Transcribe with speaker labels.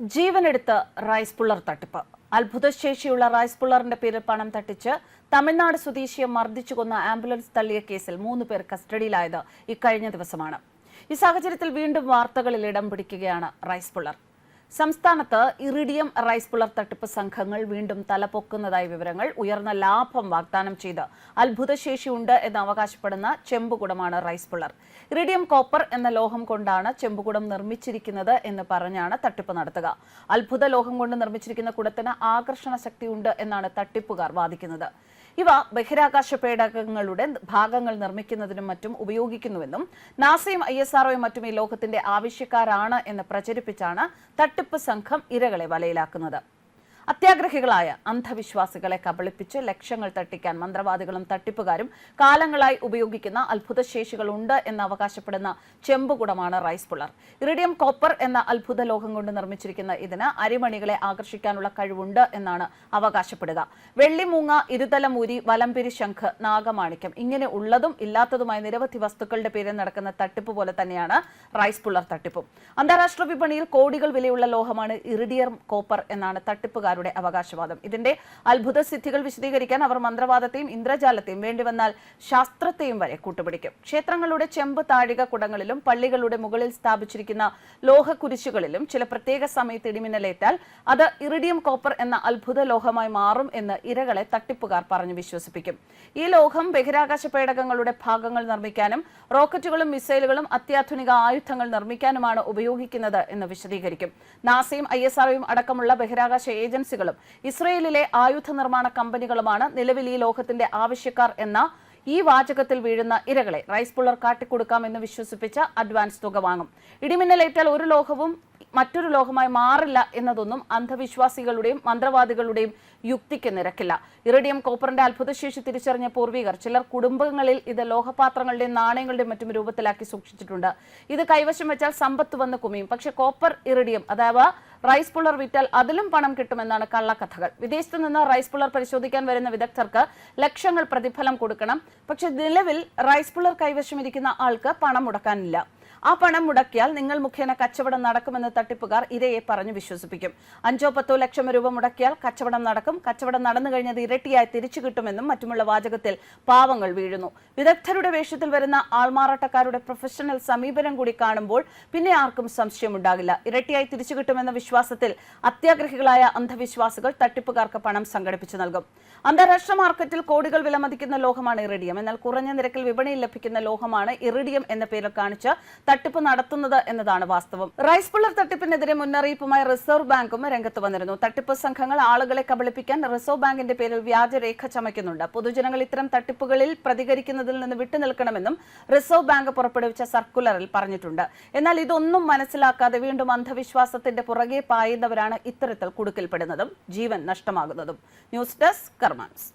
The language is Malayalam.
Speaker 1: ജീവനെടുത്ത് റൈസ് പുള്ളർ തട്ടിപ്പ്. അത്ഭുതശേഷിയുള്ള റൈസ് പുള്ളറിന്റെ പേരിൽ പണം തട്ടിച്ച് തമിഴ്നാട് സ്വദേശിയെ മർദ്ദിച്ചു കൊന്ന ആംബുലൻസ് തള്ളിയ കേസിൽ മൂന്ന് പേർ കസ്റ്റഡിയിലായത് ഇക്കഴിഞ്ഞ ദിവസമാണ്. ഈ സാഹചര്യത്തിൽ വീണ്ടും വാർത്തകളിൽ ഇടം പിടിക്കുകയാണ് റൈസ് പുള്ളർ. സംസ്ഥാനത്ത് ഇറിഡിയം റൈസ് പുളർ തട്ടിപ്പ് സംഘങ്ങൾ വീണ്ടും തലപൊക്കുന്നതായി വിവരങ്ങൾ. ഉയർന്ന ലാഭം വാഗ്ദാനം ചെയ്ത് അത്ഭുതശേഷിയുണ്ട് എന്ന് അവകാശപ്പെടുന്ന ചെമ്പുകുടമാണ് റൈസ് പുളർ ഇറിഡിയം കോപ്പർ എന്ന ലോഹം കൊണ്ടാണ് ചെമ്പുകുടം നിർമ്മിച്ചിരിക്കുന്നത് എന്ന് പറഞ്ഞാണ് തട്ടിപ്പ് നടത്തുക. അത്ഭുത ലോഹം കൊണ്ട് നിർമ്മിച്ചിരിക്കുന്ന കുടത്തിന് ആകർഷണ ശക്തിയുണ്ട് എന്നാണ് തട്ടിപ്പുകാർ വാദിക്കുന്നത്. ഇവ ബഹിരാകാശ പേടകങ്ങളുടെ ഭാഗങ്ങൾ നിർമ്മിക്കുന്നതിനും മറ്റും ഉപയോഗിക്കുന്നുവെന്നും നാസയും ഐ എസ് ആർഒയും മറ്റും ഈ ലോകത്തിന്റെ ആവശ്യക്കാരാണ് എന്ന് പ്രചരിപ്പിച്ചാണ് തട്ടിപ്പ് സംഘം ഇരകളെ വലയിലാക്കുന്നത് അത്യാഗ്രഹികളായ അന്ധവിശ്വാസികളെ കബളിപ്പിച്ച് ലക്ഷ്യങ്ങൾ തട്ടിക്കാൻ മന്ത്രവാദികളും തട്ടിപ്പുകാരും കാലങ്ങളായി ഉപയോഗിക്കുന്ന അത്ഭുതശേഷികളുണ്ട് എന്ന് അവകാശപ്പെടുന്ന ചെമ്പുകുടമാണ് റൈസ് പുള്ളർ ഇറിഡിയം കോപ്പർ എന്ന അത്ഭുത ലോഹം കൊണ്ട് നിർമ്മിച്ചിരിക്കുന്ന ഇതിന് അരിമണികളെ ആകർഷിക്കാനുള്ള കഴിവുണ്ട് എന്നാണ് അവകാശപ്പെടുക. വെള്ളിമൂങ്ങ ഇരുതലമൂരി വലംപിരി ശംഖ് നാഗമാണിക്യം ഇങ്ങനെ ഉള്ളതും ഇല്ലാത്തതുമായ നിരവധി വസ്തുക്കളുടെ പേരിൽ നടക്കുന്ന തട്ടിപ്പ് പോലെ തന്നെയാണ് റൈസ് പുള്ളർ തട്ടിപ്പും. അന്താരാഷ്ട്ര വിപണിയിൽ കോടികൾ വിലയുള്ള ലോഹമാണ് ഇറിഡിയം കോപ്പർ എന്നാണ് തട്ടിപ്പുകാരുടെ അവകാശവാദം. ഇതിന്റെ അത്ഭുത സിദ്ധികൾ വിശദീകരിക്കാൻ അവർ മന്ത്രവാദത്തെയും ഇന്ദ്രജാലത്തെയും വേണ്ടിവന്നാൽ ശാസ്ത്രത്തെയും വരെ കൂട്ടുപിടിക്കും. ക്ഷേത്രങ്ങളുടെ ചെമ്പ് താഴിക കുടങ്ങളിലും പള്ളികളുടെ മുകളിൽ സ്ഥാപിച്ചിരിക്കുന്ന ലോഹ കുരിശുകളിലും ചില പ്രത്യേക സമയത്ത് ഇടിമിന്നലേറ്റാൽ അത് ഇറിഡിയം കോപ്പർ എന്ന അത്ഭുത ലോഹമായി മാറും എന്ന് ഇരകളെ തട്ടിപ്പുകാർ പറഞ്ഞു വിശ്വസിപ്പിക്കും. ഈ ലോഹം ബഹിരാകാശ പേടകങ്ങളുടെ ഭാഗങ്ങൾ നിർമ്മിക്കാനും റോക്കറ്റുകളും മിസൈലുകളും അത്യാധുനിക ആയുധങ്ങൾ നിർമ്മിക്കാനുമാണ് ഉപയോഗിക്കുന്നത് എന്ന് വിശദീകരിക്കും. നാസയും ഐ എസ് ആർഒയും അടക്കമുള്ള ബഹിരാകാശ ഏജൻസികളും ഇസ്രയേലിലെ ആയുധ നിർമ്മാണ കമ്പനികളുമാണ് നിലവിൽ ഈ ലോകത്തിന്റെ ആവശ്യക്കാർ എന്ന ഈ വാചകത്തിൽ വീഴുന്ന ഇരകളെ റൈസ് പുള്ളർ കാട്ടിക്കൊടുക്കാമെന്ന് വിശ്വസിപ്പിച്ച അഡ്വാൻസ് തുക വാങ്ങും. ഇടിമിന്നലേറ്റാൽ ഒരു ലോകവും മറ്റൊരു ലോകമായി മാറില്ല എന്നതൊന്നും അന്ധവിശ്വാസികളുടെയും മന്ത്രവാദികളുടെയും യുക്തിക്ക് നിരക്കില്ല. ഇറിഡിയം കോപ്പറിന്റെ അത്ഭുതശേഷി തിരിച്ചറിഞ്ഞ പൂർവികർ ചിലർ കുടുംബങ്ങളിൽ ഇത് ലോഹപാത്രങ്ങളുടെയും നാണയങ്ങളുടെയും മറ്റും രൂപത്തിലാക്കി സൂക്ഷിച്ചിട്ടുണ്ട്. ഇത് കൈവശം വെച്ചാൽ സമ്പത്ത് വന്ന് കുമിയും. പക്ഷെ കോപ്പർ ഇറിഡിയം അഥവാ റൈസ് പുള്ളർ വിറ്റാൽ അതിലും പണം കിട്ടുമെന്നാണ് കള്ളക്കഥകൾ. വിദേശത്ത് നിന്ന് റൈസ് പുള്ളർ പരിശോധിക്കാൻ വരുന്ന വിദഗ്ധർക്ക് ലക്ഷങ്ങൾ പ്രതിഫലം കൊടുക്കണം. പക്ഷെ നിലവിൽ റൈസ് പുള്ളർ കൈവശം ഇരിക്കുന്ന ആൾക്ക് പണം മുടക്കാനില്ല. ആ പണം മുടക്കിയാൽ നിങ്ങൾ മുഖേന കച്ചവടം നടക്കുമെന്ന് തട്ടിപ്പുകാർ ഇരയെ പറഞ്ഞു വിശ്വസിപ്പിക്കും. അഞ്ചോ പത്തോ ലക്ഷം രൂപ മുടക്കിയാൽ കച്ചവടം നടക്കും. കച്ചവടം നടന്നു കഴിഞ്ഞത് ഇരട്ടിയായി തിരിച്ചു കിട്ടുമെന്നും മറ്റുമുള്ള വാചകത്തിൽ പാവങ്ങൾ വീഴുന്നു. വിദഗ്ധരുടെ വേഷത്തിൽ വരുന്ന ആൾമാറാട്ടക്കാരുടെ പ്രൊഫഷണൽ സമീപനം കൂടി കാണുമ്പോൾ പിന്നെ ആർക്കും സംശയമുണ്ടാകില്ല. ഇരട്ടിയായി തിരിച്ചു കിട്ടുമെന്ന വിശ്വാസത്തിൽ അത്യാഗ്രഹികളായ അന്ധവിശ്വാസികൾ തട്ടിപ്പുകാർക്ക് പണം സംഘടിപ്പിച്ചു നൽകും. അന്താരാഷ്ട്ര മാർക്കറ്റിൽ കോടികൾ വിലമതിക്കുന്ന ലോഹമാണ് ഇറിഡിയം. എന്നാൽ കുറഞ്ഞ നിരക്കിൽ വിപണിയിൽ ലഭിക്കുന്ന ലോഹമാണ് ഇറിഡിയം എന്ന പേരിൽ കാണിച്ച് തട്ടിപ്പ് നടത്തുന്നത് എന്നതാണ് വാസ്തവം. റൈസ് പുള്ളർ തട്ടിപ്പിനെതിരെ മുന്നറിയിപ്പുമായി റിസർവ് ബാങ്കും രംഗത്ത് വന്നിരുന്നു. തട്ടിപ്പ് സംഘങ്ങൾ ആളുകളെ കബളിപ്പിക്കാൻ റിസർവ് ബാങ്കിന്റെ പേരിൽ വ്യാജരേഖ ചമയ്ക്കുന്നുണ്ട്. പൊതുജനങ്ങൾ ഇത്തരം തട്ടിപ്പുകളിൽ പ്രതികരിക്കുന്നതിൽ നിന്ന് വിട്ടുനിൽക്കണമെന്നും റിസർവ് ബാങ്ക് പുറപ്പെടുവിച്ച സർക്കുലറിൽ പറഞ്ഞിട്ടുണ്ട്. എന്നാൽ ഇതൊന്നും മനസ്സിലാക്കാതെ വീണ്ടും അന്ധവിശ്വാസത്തിന്റെ പുറകെ പായുന്നവരാണ് ഇത്തരത്തിൽ കുടുക്കിൽപ്പെടുന്നതും ജീവൻ നഷ്ടമാകുന്നതും. News desk കർമാൻസ്.